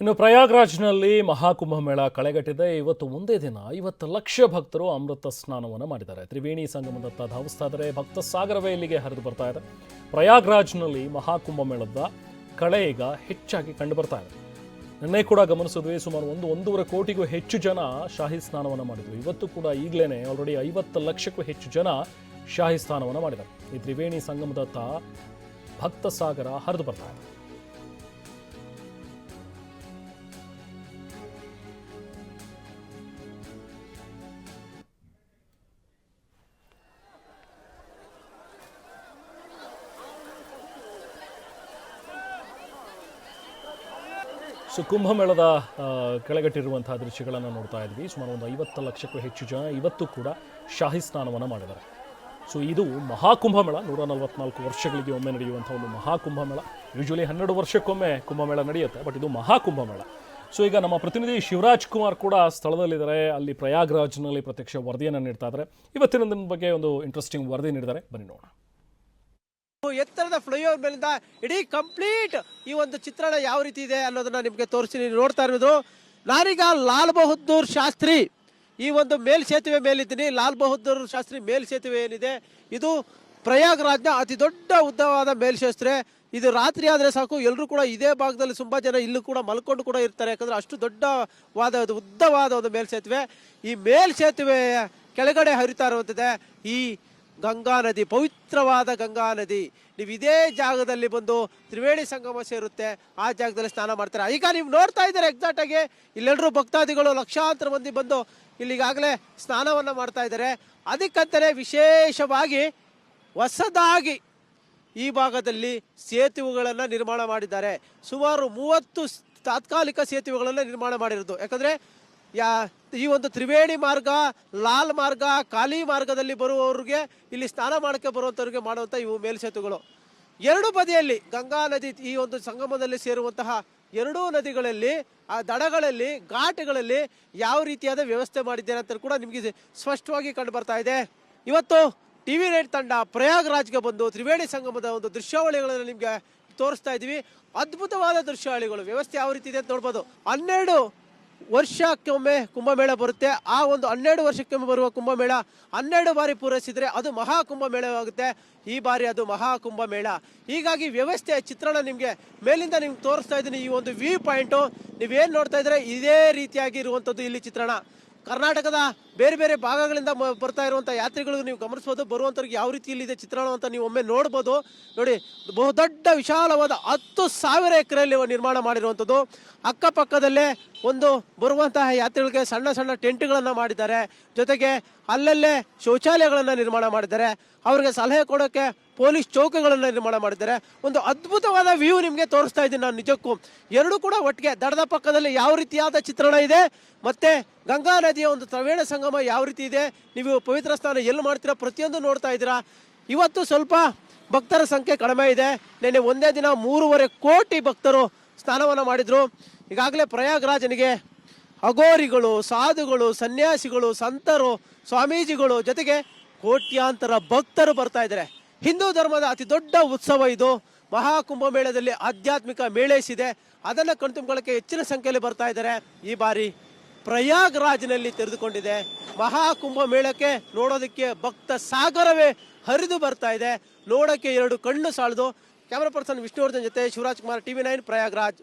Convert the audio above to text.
ಇನ್ನು ಪ್ರಯಾಗ್ರಾಜ್ನಲ್ಲಿ ಮಹಾಕುಂಭಮೇಳ ಕಳೆಗಟ್ಟಿದೆ. ಇವತ್ತು ಒಂದೇ ದಿನ ಐವತ್ತು ಲಕ್ಷ ಭಕ್ತರು ಅಮೃತ ಸ್ನಾನವನ್ನು ಮಾಡಿದ್ದಾರೆ. ತ್ರಿವೇಣಿ ಸಂಗಮದತ್ತ ಧಾವಿಸ್ತಾ ಭಕ್ತ ಸಾಗರವೇ ಇಲ್ಲಿಗೆ ಹರಿದು ಬರ್ತಾ ಇದೆ. ಪ್ರಯಾಗ್ರಾಜ್ನಲ್ಲಿ ಮಹಾಕುಂಭಮೇಳದ ಕಳೆ ಈಗ ಹೆಚ್ಚಾಗಿ ಕಂಡು ಬರ್ತಾ ಇದೆ. ನಿನ್ನೆ ಕೂಡ ಗಮನಿಸಿದ್ವಿ, ಸುಮಾರು ಒಂದು, ಒಂದೂವರೆ ಕೋಟಿಗೂ ಹೆಚ್ಚು ಜನ ಶಾಹಿ ಸ್ನಾನವನ್ನು ಮಾಡಿದ್ರು. ಇವತ್ತು ಕೂಡ ಈಗಲೇ ಆಲ್ರೆಡಿ ಐವತ್ತು ಲಕ್ಷಕ್ಕೂ ಹೆಚ್ಚು ಜನ ಶಾಹಿ ಸ್ನಾನವನ್ನು ಮಾಡಿದ್ದಾರೆ. ಈ ತ್ರಿವೇಣಿ ಸಂಗಮದತ್ತ ಭಕ್ತ ಸಾಗರ ಹರಿದು ಬರ್ತಾ ಇದೆ. ಸೊ ಕುಂಭಮೇಳದ ಕೆಳಗಟ್ಟಿರುವಂತಹ ದೃಶ್ಯಗಳನ್ನು ನೋಡ್ತಾ ಇದ್ವಿ. ಸುಮಾರು ಒಂದು ಐವತ್ತು ಲಕ್ಷಕ್ಕೂ ಹೆಚ್ಚು ಜನ ಇವತ್ತು ಕೂಡ ಶಾಹಿ ಸ್ನಾನವನ್ನು ಮಾಡಿದ್ದಾರೆ. ಸೊ ಇದು ಮಹಾಕುಂಭಮೇಳ. ನೂರ ನಲವತ್ನಾಲ್ಕು ವರ್ಷಗಳಿಗೆ ಒಮ್ಮೆ ನಡೆಯುವಂಥ ಒಂದು ಮಹಾಕುಂಭಮೇಳ. ಯೂಶ್ವಲಿ ಹನ್ನೆರಡು ವರ್ಷಕ್ಕೊಮ್ಮೆ ಕುಂಭಮೇಳ ನಡೆಯುತ್ತೆ, ಬಟ್ ಇದು ಮಹಾಕುಂಭಮೇಳ. ಸೊ ಈಗ ನಮ್ಮ ಪ್ರತಿನಿಧಿ ಶಿವರಾಜ್ ಕುಮಾರ್ ಕೂಡ ಸ್ಥಳದಲ್ಲಿದ್ದಾರೆ. ಅಲ್ಲಿ ಪ್ರಯಾಗ್ರಾಜ್ನಲ್ಲಿ ಪ್ರತ್ಯಕ್ಷ ವರದಿಯನ್ನು ನೀಡ್ತಾ ಇದ್ದಾರೆ. ಇವತ್ತಿನ ಬಗ್ಗೆ ಒಂದು ಇಂಟ್ರೆಸ್ಟಿಂಗ್ ವರದಿ ನೀಡಿದ್ದಾರೆ. ಬನ್ನಿ ನೋಡೋಣ. ಎತ್ತರದ ಫ್ಲೈಓವರ್ ಮೇಲಿಂದ ಇಡೀ ಕಂಪ್ಲೀಟ್ ಈ ಒಂದು ಚಿತ್ರಣ ಯಾವ ರೀತಿ ಇದೆ ಅನ್ನೋದನ್ನ ನಿಮಗೆ ತೋರಿಸಿ ನೋಡ್ತಾ ಇರೋದು, ನಾನೀಗ ಲಾಲ್ ಬಹದ್ದೂರ್ ಶಾಸ್ತ್ರಿ ಈ ಒಂದು ಮೇಲ್ಸೇತುವೆ ಮೇಲಿದ್ದೀನಿ. ಲಾಲ್ ಬಹದ್ದೂರ್ ಶಾಸ್ತ್ರಿ ಮೇಲ್ಸೇತುವೆ ಏನಿದೆ? ಇದು ಪ್ರಯಾಗ್ರಾಜ್ನ ಅತಿ ದೊಡ್ಡ ಉದ್ದವಾದ ಮೇಲ್ಸೇತುವೆ ಇದು ರಾತ್ರಿ ಆದರೆ ಸಾಕು ಎಲ್ಲರೂ ಕೂಡ ಇದೇ ಭಾಗದಲ್ಲಿ ತುಂಬ ಜನ ಇಲ್ಲೂ ಕೂಡ ಮಲ್ಕೊಂಡು ಕೂಡ ಇರ್ತಾರೆ. ಯಾಕಂದರೆ ಅಷ್ಟು ದೊಡ್ಡವಾದ ಉದ್ದವಾದ ಒಂದು ಮೇಲ್ಸೇತುವೆ. ಈ ಮೇಲ್ಸೇತುವೆಯ ಕೆಳಗಡೆ ಹರಿತಾ ಇರುವಂಥದ್ದೇ ಈ ಗಂಗಾ ನದಿ, ಪವಿತ್ರವಾದ ಗಂಗಾ ನದಿ. ನೀವು ಇದೇ ಜಾಗದಲ್ಲಿ ಬಂದು ತ್ರಿವೇಣಿ ಸಂಗಮ ಸೇರುತ್ತೆ, ಆ ಜಾಗದಲ್ಲಿ ಸ್ನಾನ ಮಾಡ್ತಾರೆ? ಈಗ ನೀವು ನೋಡ್ತಾ ಇದ್ದಾರೆ ಎಕ್ಸಾಕ್ಟ್ ಆಗಿ ಇಲ್ಲೆಲ್ಲರೂ ಭಕ್ತಾದಿಗಳು ಲಕ್ಷಾಂತರ ಮಂದಿ ಬಂದು ಇಲ್ಲಿಗಾಗಲೇ ಸ್ನಾನವನ್ನು ಮಾಡ್ತಾ ಇದ್ದಾರೆ. ಅದಕ್ಕಂತಲೇ ವಿಶೇಷವಾಗಿ ಹೊಸದಾಗಿ ಈ ಭಾಗದಲ್ಲಿ ಸೇತುವೆಗಳನ್ನು ನಿರ್ಮಾಣ ಮಾಡಿದ್ದಾರೆ. ಸುಮಾರು ಮೂವತ್ತು ತಾತ್ಕಾಲಿಕ ಸೇತುವೆಗಳನ್ನು ನಿರ್ಮಾಣ ಮಾಡಿರೋದು. ಯಾಕಂದರೆ ಯಾ, ಈ ಒಂದು ತ್ರಿವೇಣಿ ಮಾರ್ಗ, ಲಾಲ್ ಮಾರ್ಗ ಖಾಲಿ ಮಾರ್ಗದಲ್ಲಿ ಬರುವವರಿಗೆ ಇಲ್ಲಿ ಸ್ನಾನ ಮಾಡೋಕ್ಕೆ ಬರುವಂಥವ್ರಿಗೆ ಮಾಡುವಂಥ ಇವು ಮೇಲ್ಸೇತುಗಳು. ಎರಡು ಬದಿಯಲ್ಲಿ ಗಂಗಾ ನದಿ ಈ ಒಂದು ಸಂಗಮದಲ್ಲಿ ಸೇರುವಂತಹ ಎರಡೂ ನದಿಗಳಲ್ಲಿ, ಆ ದಡಗಳಲ್ಲಿ, ಘಾಟ್ಗಳಲ್ಲಿ ಯಾವ ರೀತಿಯಾದ ವ್ಯವಸ್ಥೆ ಮಾಡಿದ್ದಾರೆ ಅಂತ ಕೂಡ ನಿಮಗೆ ಸ್ಪಷ್ಟವಾಗಿ ಕಂಡು ಬರ್ತಾ ಇದೆ. ಇವತ್ತು ಟಿವಿ ನೈಟ್ ತಂಡ ಪ್ರಯಾಗ್ರಾಜ್ಗೆ ಬಂದು ತ್ರಿವೇಣಿ ಸಂಗಮದ ಒಂದು ದೃಶ್ಯಾವಳಿಗಳನ್ನು ನಿಮಗೆ ತೋರಿಸ್ತಾ ಇದ್ದೀವಿ. ಅದ್ಭುತವಾದ ದೃಶ್ಯಾವಳಿಗಳು. ವ್ಯವಸ್ಥೆ ಯಾವ ರೀತಿ ಇದೆ ಅಂತ ನೋಡ್ಬೋದು. ಹನ್ನೆರಡು ವರ್ಷಕ್ಕೊಮ್ಮೆ ಕುಂಭಮೇಳ ಬರುತ್ತೆ. ಆ ಒಂದು ಹನ್ನೆರಡು ವರ್ಷಕ್ಕೊಮ್ಮೆ ಬರುವ ಕುಂಭಮೇಳ ಹನ್ನೆರಡು ಬಾರಿ ಪೂರೈಸಿದರೆ ಅದು ಮಹಾ ಕುಂಭಮೇಳವಾಗುತ್ತೆ. ಈ ಬಾರಿ ಅದು ಮಹಾ ಕುಂಭಮೇಳ. ಹೀಗಾಗಿ ವ್ಯವಸ್ಥೆಯ ಚಿತ್ರಣ ನಿಮಗೆ ಮೇಲಿಂದ ನಿಮ್ಗೆ ತೋರಿಸ್ತಾ ಇದ್ದೀನಿ ಈ ಒಂದು ವ್ಯೂ ಪಾಯಿಂಟು. ನೀವೇನು ನೋಡ್ತಾ ಇದ್ರೆ ಇದೇ ರೀತಿಯಾಗಿ ಇರುವಂಥದ್ದು ಇಲ್ಲಿ ಚಿತ್ರಣ. ಕರ್ನಾಟಕದ ಬೇರೆ ಬೇರೆ ಭಾಗಗಳಿಂದ ಬರ್ತಾ ಇರುವಂಥ ಯಾತ್ರಿಗಳು ನೀವು ಗಮನಿಸ್ಬೋದು, ಬರುವಂಥವ್ರಿಗೆ ಯಾವ ರೀತಿ ಇಲ್ಲಿದೆ ಚಿತ್ರಣ ಅಂತ ನೀವು ಒಮ್ಮೆ ನೋಡ್ಬೋದು. ನೋಡಿ, ಬಹುದೊಡ್ಡ ವಿಶಾಲವಾದ ಹತ್ತು ಸಾವಿರ ಎಕರೆಯಲ್ಲಿ ನಿರ್ಮಾಣ ಮಾಡಿರುವಂಥದ್ದು. ಅಕ್ಕಪಕ್ಕದಲ್ಲೇ ಒಂದು ಬರುವಂತಹ ಯಾತ್ರಿಗಳಿಗೆ ಸಣ್ಣ ಸಣ್ಣ ಟೆಂಟ್ಗಳನ್ನು ಮಾಡಿದ್ದಾರೆ. ಜೊತೆಗೆ ಅಲ್ಲಲ್ಲೇ ಶೌಚಾಲಯಗಳನ್ನು ನಿರ್ಮಾಣ ಮಾಡಿದ್ದಾರೆ. ಅವರಿಗೆ ಸಲಹೆ ಕೊಡೋಕ್ಕೆ ಪೊಲೀಸ್ ಚೌಕಗಳನ್ನು ನಿರ್ಮಾಣ ಮಾಡಿದ್ದಾರೆ. ಒಂದು ಅದ್ಭುತವಾದ ವ್ಯೂ ನಿಮಗೆ ತೋರಿಸ್ತಾ ಇದ್ದೀನಿ ನಾನು ನಿಜಕ್ಕೂ. ಎರಡೂ ಕೂಡ ಒಟ್ಟಿಗೆ ದಡದ ಪಕ್ಕದಲ್ಲಿ ಯಾವ ರೀತಿಯಾದ ಚಿತ್ರಣ ಇದೆ, ಮತ್ತೆ ಗಂಗಾ ನದಿಯ ಒಂದು ತ್ರವೇಣ ಸಂಗಮ ಯಾವ ರೀತಿ ಇದೆ, ನೀವು ಪವಿತ್ರ ಸ್ನಾನ ಎಲ್ಲಿ ಮಾಡ್ತೀರಾ ಪ್ರತಿಯೊಂದು ನೋಡ್ತಾ ಇದ್ದೀರಾ. ಇವತ್ತು ಸ್ವಲ್ಪ ಭಕ್ತರ ಸಂಖ್ಯೆ ಕಡಿಮೆ ಇದೆ. ನಿನ್ನೆ ಒಂದೇ ದಿನ ಮೂರುವರೆ ಕೋಟಿ ಭಕ್ತರು ಸ್ನಾನವನ್ನು ಮಾಡಿದ್ರು. ಈಗಾಗಲೇ ಪ್ರಯಾಗ್ರಾಜನಿಗೆ ಅಗೋರಿಗಳು ಸಾಧುಗಳು, ಸನ್ಯಾಸಿಗಳು, ಸಂತರು, ಸ್ವಾಮೀಜಿಗಳು ಜೊತೆಗೆ ಕೋಟ್ಯಾಂತರ ಭಕ್ತರು ಬರ್ತಾ ಇದ್ದಾರೆ. ಹಿಂದೂ ಧರ್ಮದ ಅತಿ ದೊಡ್ಡ ಉತ್ಸವ ಇದು. ಮಹಾಕುಂಭಮೇಳದಲ್ಲಿ ಆಧ್ಯಾತ್ಮಿಕ ಮೇಳೈಸಿದೆ. ಅದನ್ನ ಕಣ್ತುಂಬಿಕೊಳ್ಳಕ್ಕೆ ಹೆಚ್ಚಿನ ಸಂಖ್ಯೆಯಲ್ಲಿ ಬರ್ತಾ ಇದ್ದಾರೆ. ಈ ಬಾರಿ ಪ್ರಯಾಗ್ರಾಜ್ನಲ್ಲಿ ತೆರೆದುಕೊಂಡಿದೆ. ಮಹಾಕುಂಭ ಮೇಳಕ್ಕೆ ನೋಡೋದಕ್ಕೆ ಭಕ್ತ ಸಾಗರವೇ ಹರಿದು ಬರ್ತಾ ಇದೆ. ನೋಡೋಕ್ಕೆ ಎರಡು ಕಣ್ಣು ಸಾಲದು. ಕ್ಯಾಮರಾ ಪರ್ಸನ್ ವಿಷ್ಣುವರ್ಧನ್ ಜೊತೆ ಶಿವರಾಜ್ ಕುಮಾರ್, ಟಿವಿ ನೈನ್ ಪ್ರಯಾಗ್ರಾಜ್.